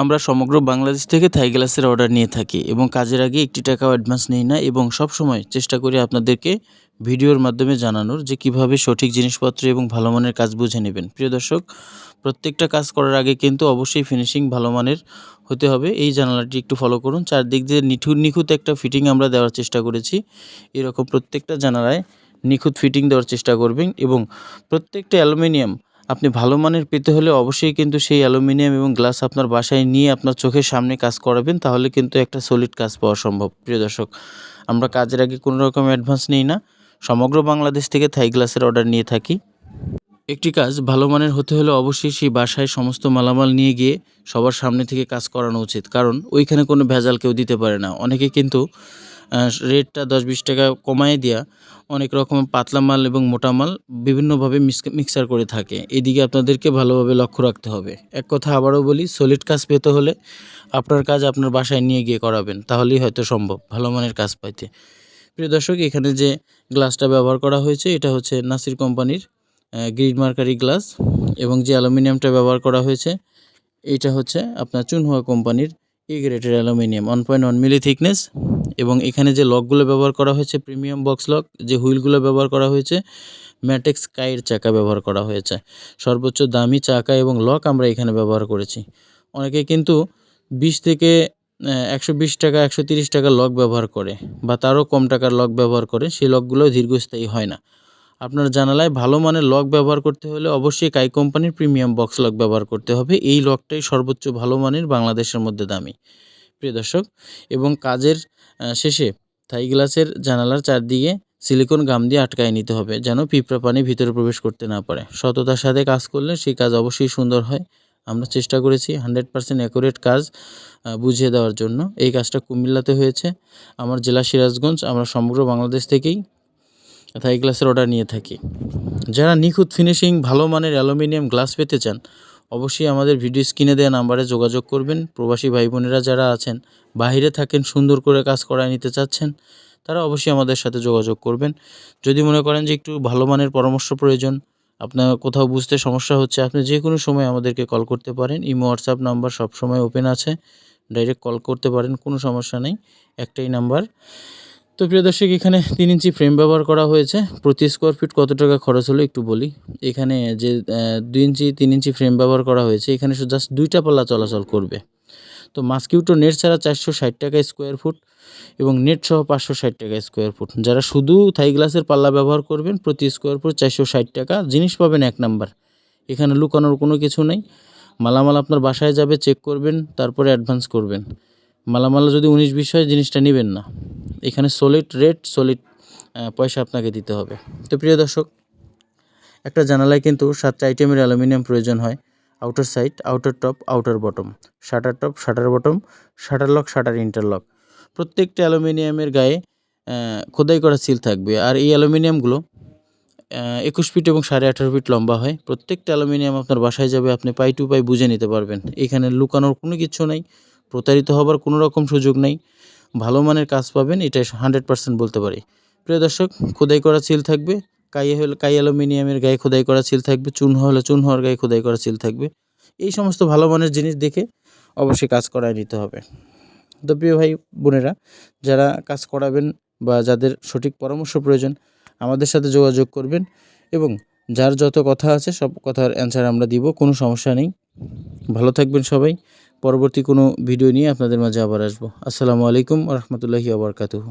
আমরা সমগ্র বাংলাদেশ থেকে থাই গ্লাসের অর্ডার নিয়ে থাকি এবং কাজের আগে একটি টাকাও অ্যাডভান্স নিই না এবং সব সময় চেষ্টা করি আপনাদেরকে ভিডিওর মাধ্যমে জানানোর যে কীভাবে সঠিক জিনিসপত্র এবং ভালো মানের কাজ বুঝে নেবেন। প্রিয় দর্শক, প্রত্যেকটা কাজ করার আগে কিন্তু অবশ্যই ফিনিশিং ভালো মানের হতে হবে। এই জানালাটি একটু ফলো করুন। চারদিক দিয়ে নিঠুর নিখুঁত একটা ফিটিং আমরা দেওয়ার চেষ্টা করেছি। এরকম প্রত্যেকটা জানালায় নিখুঁত ফিটিং দেওয়ার চেষ্টা করবেন এবং প্রত্যেকটা অ্যালুমিনিয়াম আপনি ভালো মানের পেতে হলে অবশ্যই কিন্তু সেই অ্যালুমিনিয়াম এবং গ্লাস আপনার বাসায় নিয়ে আপনার চোখের সামনে কাজ করাবেন, তাহলে কিন্তু একটা সলিড কাজ পাওয়া সম্ভব। প্রিয় দর্শক, আমরা কাজের আগে কোনো রকম অ্যাডভান্স নিই না। সমগ্র বাংলাদেশ থেকে থাই গ্লাসের অর্ডার নিয়ে থাকি। একটি কাজ ভালো মানের হতে হলে অবশ্যই সেই বাসায় সমস্ত মালামাল নিয়ে গিয়ে সবার সামনে থেকে কাজ করানো উচিত। কারণ ওইখানে কোনো ভেজাল কেউ দিতে পারে না। অনেকে কিন্তু রেটটা দশ বিশ টাকা কমায় দেওয়া অনেক রকম পাতলা মাল এবং মোটা মাল বিভিন্নভাবে মিক্সার করে থাকে। এদিকে আপনাদেরকে ভালোভাবে লক্ষ্য রাখতে হবে। এক কথা আবারও বলি সলিড কাজ পেতে হলে আপনার কাজ আপনার বাসায় নিয়ে গিয়ে করাবেন, তাহলেই হয়তো সম্ভব, ভালো মানের কাজ পাইতে। প্রিয় দর্শক, এখানে যে গ্লাসটা ব্যবহার করা হয়েছে, এটা হচ্ছে নাসির কোম্পানির গ্রিড মার্কারি গ্লাস এবং যে অ্যালুমিনিয়ামটা ব্যবহার করা হয়েছে, এটা হচ্ছে আপনার চুনহুয়া কোম্পানির ই গ্রেটের aluminium one point one milli thickness এবং এখানে যে লকগুলো ব্যবহার করা হয়েছে, প্রিমিয়াম বক্স লক, যে হুইলগুলো ব্যবহার করা হয়েছে ম্যাটেক্স কাইয়ের চাকা ব্যবহার করা হয়েছে। সর্বোচ্চ দামি চাকা এবং লক আমরা এখানে ব্যবহার করেছি। অনেকে কিন্তু বিশ থেকে একশো বিশ টাকা, একশো তিরিশ টাকা লক ব্যবহার করে বা তারও কম টাকার লক ব্যবহার করে, সেই লকগুলো দীর্ঘস্থায়ী হয় না। আপনার জানালায় ভালো মানের লক ব্যবহার করতে হলে অবশ্যই কাই কোম্পানির প্রিমিয়াম বক্স লক ব্যবহার করতে হবে। এই লকটাই সর্বোচ্চ ভালো মানের বাংলাদেশের মধ্যে দামি। প্রিয় দর্শক, এবং কাজের শেষে থাই গ্লাসের জানালার চারদিকে সিলিকন গাম দিয়ে আটকায় নিতে হবে যেন পিঁপড়া পানি ভিতরে প্রবেশ করতে না পারে। সততার সাথে কাজ করলে সেই কাজ অবশ্যই সুন্দর হয়। আমরা চেষ্টা করেছি হান্ড্রেড পার্সেন্ট অ্যাকুরেট কাজ বুঝিয়ে দেওয়ার জন্য। এই কাজটা কুমিল্লাতে হয়েছে। আমার জেলা সিরাজগঞ্জ, আমরা সমগ্র বাংলাদেশ থেকেই থাই গ্লাসের অর্ডার নিয়ে থাকি। যারা নিখুঁত ফিনিশিং, ভালো মানের অ্যালুমিনিয়াম গ্লাস পেতে চান অবশ্যই আমাদের ভিডিও স্ক্রিনে দেওয়া নাম্বারে যোগাযোগ করবেন। প্রবাসী ভাই বোনেরা যারা আছেন, বাইরে থাকেন, সুন্দর করে কাজ করায় নিতে চাচ্ছেন, তারা অবশ্যই আমাদের সাথে যোগাযোগ করবেন। যদি মনে করেন যে একটু ভালো মানের পরামর্শ প্রয়োজন, আপনার কোথাও বুঝতে সমস্যা হচ্ছে, আপনি যে কোনো সময় আমাদেরকে কল করতে পারেন। ইমো, হোয়াটসঅ্যাপ নাম্বার সবসময় ওপেন আছে। ডাইরেক্ট কল করতে পারেন, কোনো সমস্যা নেই। একটাই নাম্বার। তো প্রিয় দর্শক, এখানে তিন ইঞ্চি ফ্রেম ব্যবহার করা হয়েছে। প্রতি স্কোয়ার ফিট কত টাকা খরচ হলো একটু বলি। এখানে যে দুই ইঞ্চি, তিন ইঞ্চি ফ্রেম ব্যবহার করা হয়েছে, এখানে জাস্ট দুইটা পাল্লা চলাচল করবে। তো মাস্কিউটো নেট ছাড়া চারশো ষাট টাকা স্কোয়ার ফুট এবং নেট সহ পাঁচশো ষাট টাকা স্কোয়ার ফুট যারা শুধু থাই গ্লাসের পাল্লা ব্যবহার করবেন, প্রতি স্কোয়ার ফুট চারশো ষাট টাকা। জিনিস পাবেন এক নাম্বার এখানে লুকানোর কোনো কিছু নেই। মালামাল আপনার বাসায় যাবে চেক করবেন, তারপরে অ্যাডভান্স করবেন। মালামাল যদি উনিশ বিশ হয়, জিনিসটা নেবেন না। এখানে সলিড রেট সলিড পয়সা আপনাকে দিতে হবে। তো প্রিয় দর্শক, একটা জানালায় কিন্তু সাতটা আইটেমের অ্যালুমিনিয়াম প্রয়োজন হয়। Outer side outer top outer bottom shutter top shutter bottom shutter lock shutter interlock প্রত্যেকটা অ্যালুমিনিয়ামের গায়ে খোদাই করা সিল থাকবে। আর এই অ্যালুমিনিয়ামগুলো একুশ ফিট এবং সাড়ে আঠারো ফিট লম্বা হয়। প্রত্যেকটা অ্যালুমিনিয়াম আপনার বাসায় যাবে, আপনি পাই টু পাই বুঝে নিতে পারবেন। এখানে লুকানোর কোনো কিছু নেই। প্রতারিত হবার কোনো রকম সুযোগ নেই। ভালো মানের কাজ পাবেন এটা হান্ড্রেড পার্সেন্ট বলতে পারি। প্রিয় দর্শক, খোদাই করা সিল থাকবে। কাই হলে কাই অ্যালুমিনিয়ামের গায়ে খোদাই করা সিল থাকবে। চুন হলে চুন হওয়ার গায়ে খোদাই করা সিল থাকবে। এই সমস্ত ভালো মানের জিনিস দেখে অবশ্যই কাজ করায় নিতে হবে। তো প্রিয় ভাই, বোনেরা, যারা কাজ করাবেন বা যাদের সঠিক পরামর্শ প্রয়োজন, আমাদের সাথে যোগাযোগ করবেন এবং যার যত কথা আছে, সব কথার অ্যান্সার আমরা দিব, কোনো সমস্যা নেই। ভালো থাকবেন সবাই। পরবর্তী কোনো ভিডিও নিয়ে আপনাদের মাঝে আবার আসব। আসসালামু আলাইকুম রহমতুল্লাহি আবরকাতুহ